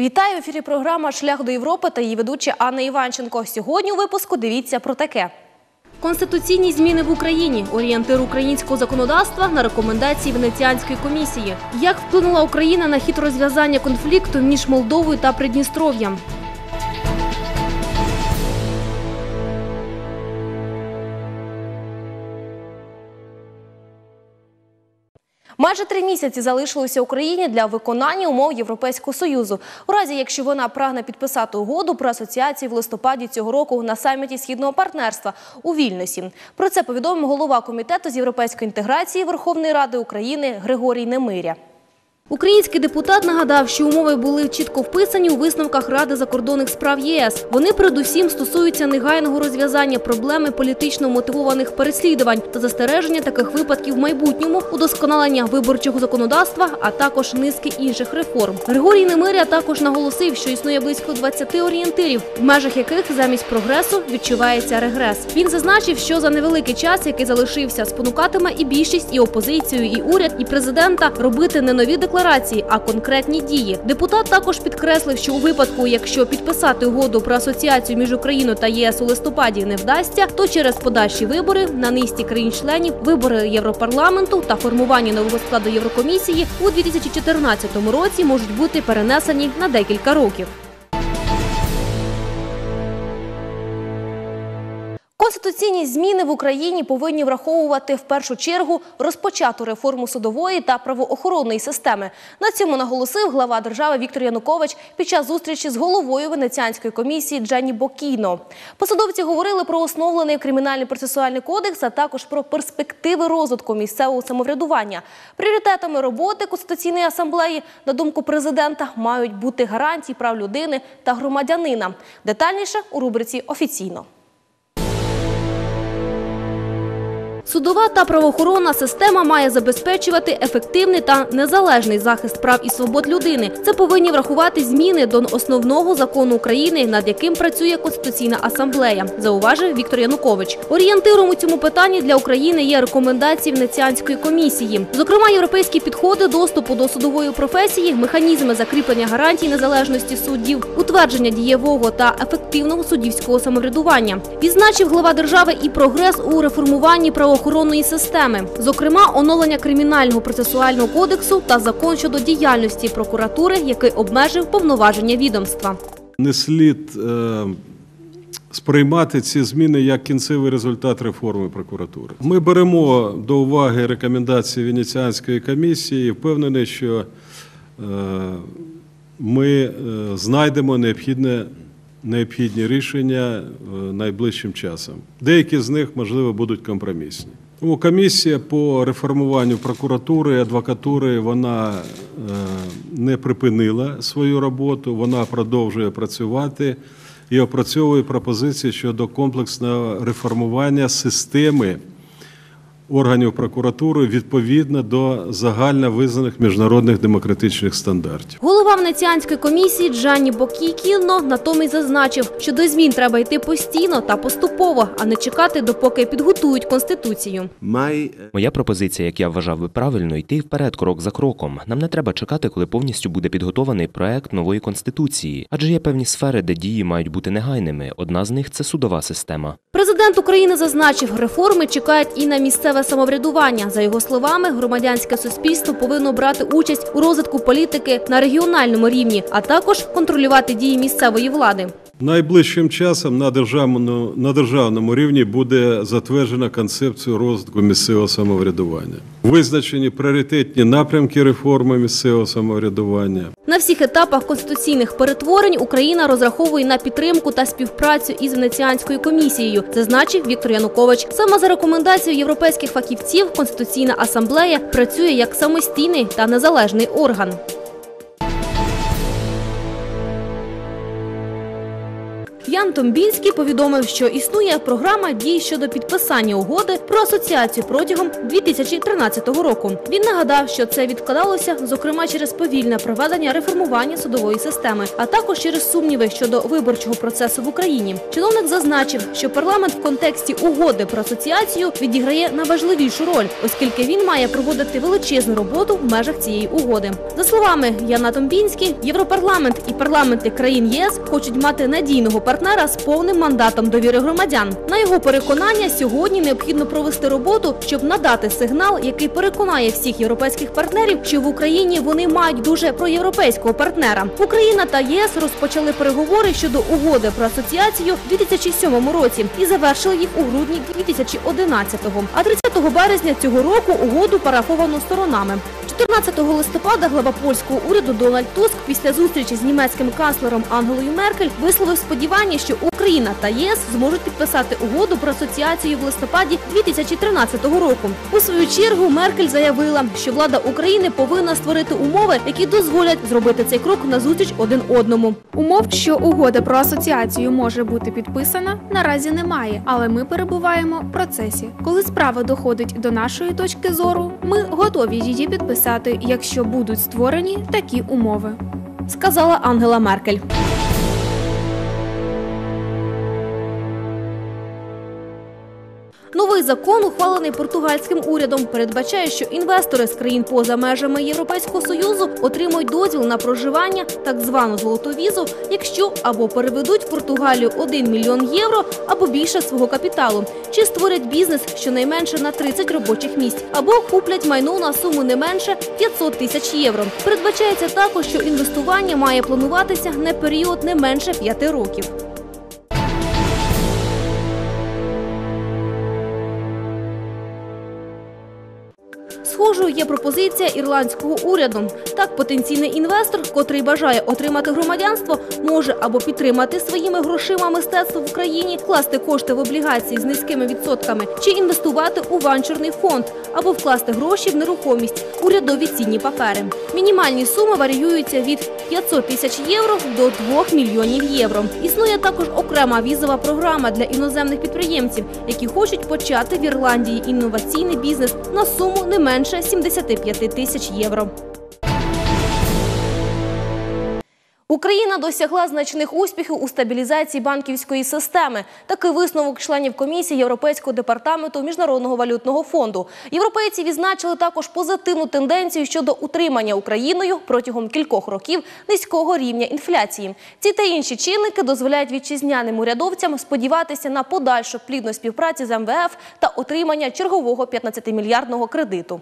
Вітаю в ефірі програма Шлях до Європи та її ведуча Анна Іванченко. Сьогодні у випуску дивіться про таке. Конституційні зміни в Україні, орієнтир українського законодавства на рекомендації Венеціанської комісії. Як вплинула Україна на хід розв'язання конфлікту між Молдовою та Придністров'ям? Майже три місяці залишилося Україні для виконання умов Європейського союзу. У разі, якщо вона прагне підписати угоду про асоціацію в листопаді цього року на саміті східного партнерства у Вільнюсі. Про це повідомив голова комітету з європейської інтеграції Верховної Ради України Григорій Немиря. Український депутат нагадав, що умови були чітко вписані у висновках Ради закордонних справ ЄС. Вони передусім стосуються негайного розв'язання проблеми політично мотивованих переслідувань та застереження таких випадків в майбутньому, удосконалення виборчого законодавства, а також низки інших реформ. Григорій Немиря також наголосив, що існує близько 20 орієнтирів, в межах яких замість прогресу відчувається регрес. Він зазначив, що за невеликий час, який залишився, спонукатиме і більшість, і опозицію, і уряд, і президента робити не нові декларації, а конкретні дії. Депутат також підкреслив, що у випадку, якщо підписати угоду про асоціацію між Україною та ЄС у листопаді не вдасться, то через подальші вибори на низці країн-членів, вибори Європарламенту та формування нового складу Єврокомісії у 2014 році можуть бути перенесені на декілька років. Конституційні зміни в Україні повинні враховувати в першу чергу розпочату реформу судової та правоохоронної системи. На цьому наголосив глава держави Віктор Янукович під час зустрічі з головою Венеціанської комісії Дженні Бокіно. Посадовці говорили про основлений кримінальний процесуальний кодекс, а також про перспективи розвитку місцевого самоврядування. Пріоритетами роботи Конституційної асамблеї, на думку президента, мають бути гарантії прав людини та громадянина. Детальніше у рубриці офіційно. Судова та правоохоронна система має забезпечувати ефективний та незалежний захист прав і свобод людини. Це повинні врахувати зміни до основного закону України, над яким працює Конституційна асамблея, зауважив Віктор Янукович. Орієнтиром у цьому питанні для України є рекомендації Венеціанської комісії. Зокрема, європейські підходи доступу до судової професії, механізми закріплення гарантій незалежності суддів, утвердження дієвого та ефективного суддівського самоврядування. Відзначив глава держави і прогрес у реформуванні правоохоронної правоохоронної системи, зокрема, оновлення кримінального процесуального кодексу та закон щодо діяльності прокуратури, який обмежив повноваження відомства. Не слід е, сприймати ці зміни як кінцевий результат реформи прокуратури. Ми беремо до уваги рекомендації Венеціанської комісії і впевнений, що е, ми е, знайдемо необхідне. Необхідні рішення е, найближчим часом. Деякі з них, можливо, будуть компромісні. Тому комісія по реформуванню прокуратури і адвокатури вона е, не припинила свою роботу, вона продовжує працювати і опрацьовує пропозиції щодо комплексного реформування системи органів прокуратури відповідно до загально визнаних міжнародних демократичних стандартів. Голова Венеціанської комісії Джанні Бокікіно натомість зазначив, що до змін треба йти постійно та поступово, а не чекати, допоки підготують конституцію. Моя пропозиція, як я вважав би правильно, йти вперед крок за кроком. Нам не треба чекати, коли повністю буде підготований проект нової конституції, адже є певні сфери, де дії мають бути негайними. Одна з них це судова система. Президент України зазначив, реформи чекають і на місцеве самоврядування. За його словами, громадянське суспільство повинно брати участь у розвитку політики на регіональному рівні, а також контролювати дії місцевої влади. Найближчим часом на державному, на державному рівні буде затверджена концепція розвитку місцевого самоврядування. Визначені пріоритетні напрямки реформи місцевого самоврядування. На всіх етапах конституційних перетворень Україна розраховує на підтримку та співпрацю із Венеціанською комісією, зазначив Віктор Янукович. Саме за рекомендацією європейських фахівців Конституційна асамблея працює як самостійний та незалежний орган. Ян Томбінський повідомив, що існує програма дій щодо підписання угоди про асоціацію протягом 2013 року. Він нагадав, що це відкладалося, зокрема через повільне проведення реформування судової системи, а також через сумніви щодо виборчого процесу в Україні. Чиновник зазначив, що парламент в контексті угоди про асоціацію відіграє найважливішу роль, оскільки він має проводити величезну роботу в межах цієї угоди. За словами Яна Томбінський, Європарламент і парламенти країн ЄС хочуть мати надійного партнера з повним мандатом довіри громадян. На його переконання, сьогодні необхідно провести роботу, щоб надати сигнал, який переконає всіх європейських партнерів, що в Україні вони мають дуже проєвропейського партнера. Україна та ЄС розпочали переговори щодо угоди про асоціацію у 2007 році і завершили їх у грудні 2011-го. А 30 березня цього року угоду парафовано сторонами. 14 листопада глава польського уряду Дональд Туск після зустрічі з німецьким канцлером Ангелою Меркель висловив сподівання, що Україна та ЄС зможуть підписати угоду про асоціацію в листопаді 2013 року. У свою чергу Меркель заявила, що влада України повинна створити умови, які дозволять зробити цей крок назустріч один одному. Умов, що угода про асоціацію може бути підписана, наразі немає, але ми перебуваємо в процесі. Коли справа доходить до нашої точки зору, ми готові її підписати, якщо будуть створені такі умови. сказала Ангела Меркель. Новий закон, ухвалений португальським урядом, передбачає, що інвестори з країн поза межами Європейського союзу отримують дозвіл на проживання, так звану золоту візу, якщо або переведуть в Португалію 1 мільйон євро або більше свого капіталу, чи створять бізнес щонайменше на 30 робочих місць, або куплять майно на суму не менше 500 тисяч євро. Передбачається також, що інвестування має плануватися на період не менше 5 років. Схожою є пропозиція ірландського уряду. Так, потенційний інвестор, котрий бажає отримати громадянство, може або підтримати своїми грошима мистецтво в Україні, вкласти кошти в облігації з низькими відсотками, чи інвестувати у венчурний фонд, або вкласти гроші в нерухомість, урядові цінні папери. Мінімальні суми варіюються від 500 тисяч євро до 2 мільйонів євро. Існує також окрема візова програма для іноземних підприємців, які хочуть почати в Ірландії інноваційний бізнес на суму не менше 75 тисяч євро. Україна досягла значних успіхів у стабілізації банківської системи. Такий висновок членів комісії Європейського департаменту міжнародного валютного фонду. Європейці відзначили також позитивну тенденцію щодо утримання Україною протягом кількох років низького рівня інфляції. Ці та інші чинники дозволяють вітчизняним урядовцям сподіватися на подальшу плідну співпрацю з МВФ та отримання чергового 15-мільярдного кредиту.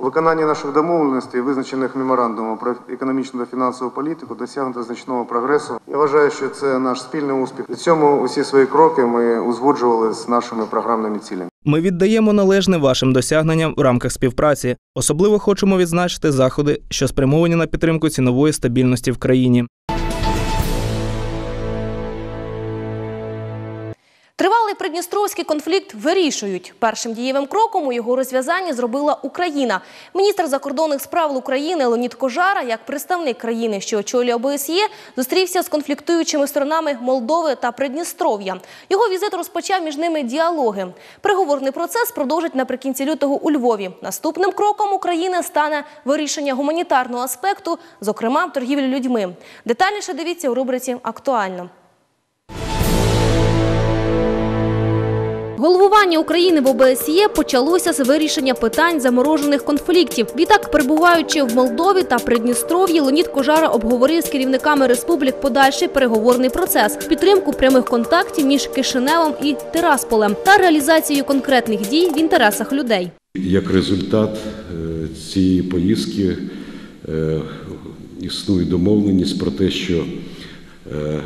У виконанні наших домовленостей, визначених меморандумом про економічну та фінансову політику, досягнуто значного прогресу. Я вважаю, що це наш спільний успіх. При цьому усі свої кроки ми узгоджували з нашими програмними цілями. Ми віддаємо належне вашим досягненням в рамках співпраці. Особливо хочемо відзначити заходи, що спрямовані на підтримку цінової стабільності в країні. Тривалий придністровський конфлікт вирішують. Першим дієвим кроком у його розв'язанні зробила Україна. Міністр закордонних справ України Леонід Кожара, як представник країни, що очолює ОБСЄ, зустрівся з конфліктуючими сторонами Молдови та Придністров'я. Його візит розпочав між ними діалоги. Переговорний процес продовжить наприкінці лютого у Львові. Наступним кроком України стане вирішення гуманітарного аспекту, зокрема торгівлі людьми. Детальніше дивіться у рубриці Актуально. Головування України в ОБСЄ почалося з вирішення питань заморожених конфліктів. Відтак, перебуваючи в Молдові та Придністров'ї, Леонід Кожара обговорив з керівниками республік подальший переговорний процес, підтримку прямих контактів між Кишиневом і Тирасполем та реалізацію конкретних дій в інтересах людей. Як результат е, цієї поїздки е, існує домовленість про те, що е,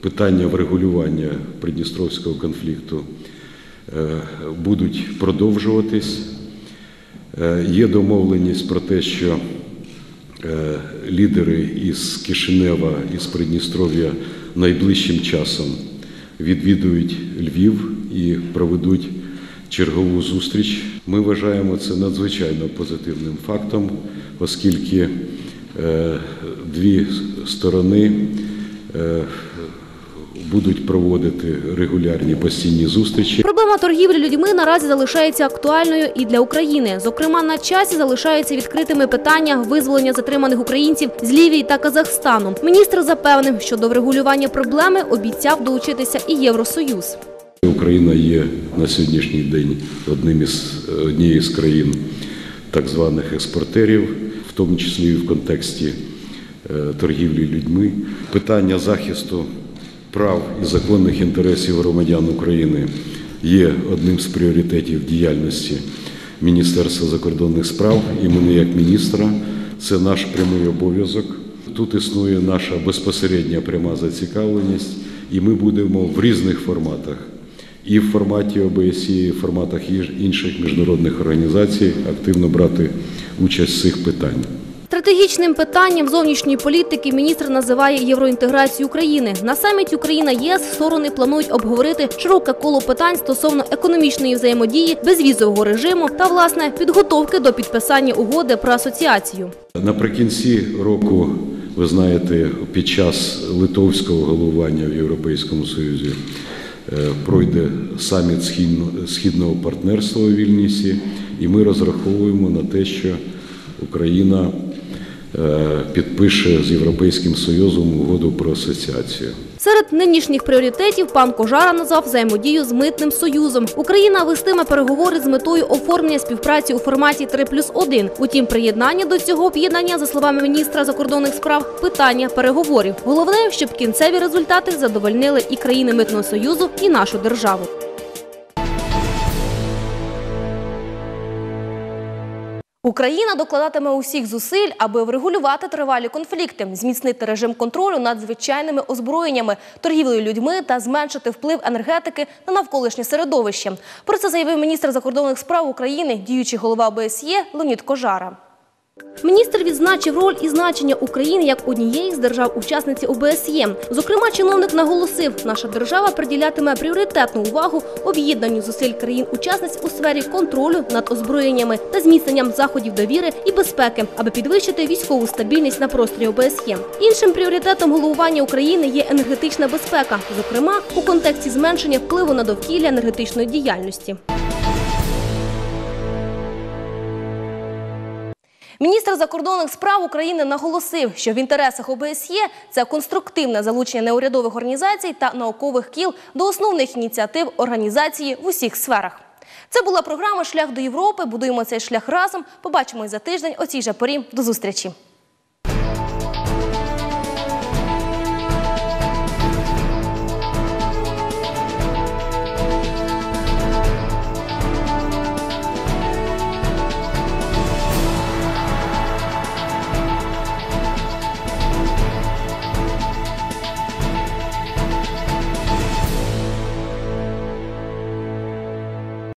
питання врегулювання придністровського конфлікту будуть продовжуватись. Е, Є домовленість про те, що е, лідери із Кишинева із Придністров'я найближчим часом відвідують Львів і проведуть чергову зустріч. Ми вважаємо це надзвичайно позитивним фактом, оскільки е, дві сторони е, будуть проводити регулярні постійні зустрічі. Проблема торгівлі людьми наразі залишається актуальною і для України. Зокрема, на часі залишаються відкритими питання визволення затриманих українців з Лівії та Казахстану. Міністр запевнив, що до врегулювання проблеми обіцяв долучитися і Євросоюз. Україна є на сьогоднішній день одним із однією з країн так званих експортерів, в тому числі і в контексті е, торгівлі людьми. Питання захисту прав і законних інтересів громадян України є одним з пріоритетів діяльності Міністерства закордонних справ і мене як міністра. Це наш прямий обов'язок. Тут існує наша безпосередня пряма зацікавленість, і ми будемо в різних форматах. І в форматі ОБСЄ, і в форматах інших міжнародних організацій активно брати участь в цих питаннях. Стратегічним питанням зовнішньої політики міністр називає євроінтеграцію України. На саміті Україна ЄС сторони планують обговорити широке коло питань стосовно економічної взаємодії, безвізового режиму та власне підготовки до підписання угоди про асоціацію. Наприкінці року, ви знаєте, під час литовського головування в Європейському Союзі е, пройде саміт Східно- східного партнерства у Вільнісі, і ми розраховуємо на те, що Україна підпише з Європейським Союзом угоду про асоціацію. Серед нинішніх пріоритетів пан Кожара назвав взаємодію з митним союзом. Україна вестиме переговори з метою оформлення співпраці у форматі 3 плюс 1. Утім, приєднання до цього об'єднання, за словами міністра закордонних справ, питання переговорів. Головне, щоб кінцеві результати задовольнили і країни митного союзу, і нашу державу. Україна докладатиме усіх зусиль, аби врегулювати тривалі конфлікти, зміцнити режим контролю над звичайними озброєннями, торгівлею людьми та зменшити вплив енергетики на навколишнє середовище. Про це заявив міністр закордонних справ України, діючий голова ОБСЄ Леонід Кожара. Міністр відзначив роль і значення України як однієї з держав-учасниці ОБСЄ. Зокрема, чиновник наголосив, наша держава приділятиме пріоритетну увагу об'єднанню зусиль країн-учасниць у сфері контролю над озброєннями та зміцненням заходів довіри і безпеки, аби підвищити військову стабільність на просторі ОБСЄ. Іншим пріоритетом головування України є енергетична безпека, зокрема у контексті зменшення впливу на довкілля енергетичної діяльності. Міністр закордонних справ України наголосив, що в інтересах ОБСЄ це конструктивне залучення неурядових організацій та наукових кіл до основних ініціатив організації в усіх сферах. Це була програма Шлях до Європи. Будуємо цей шлях разом. Побачимось за тиждень о цій же порі. До зустрічі.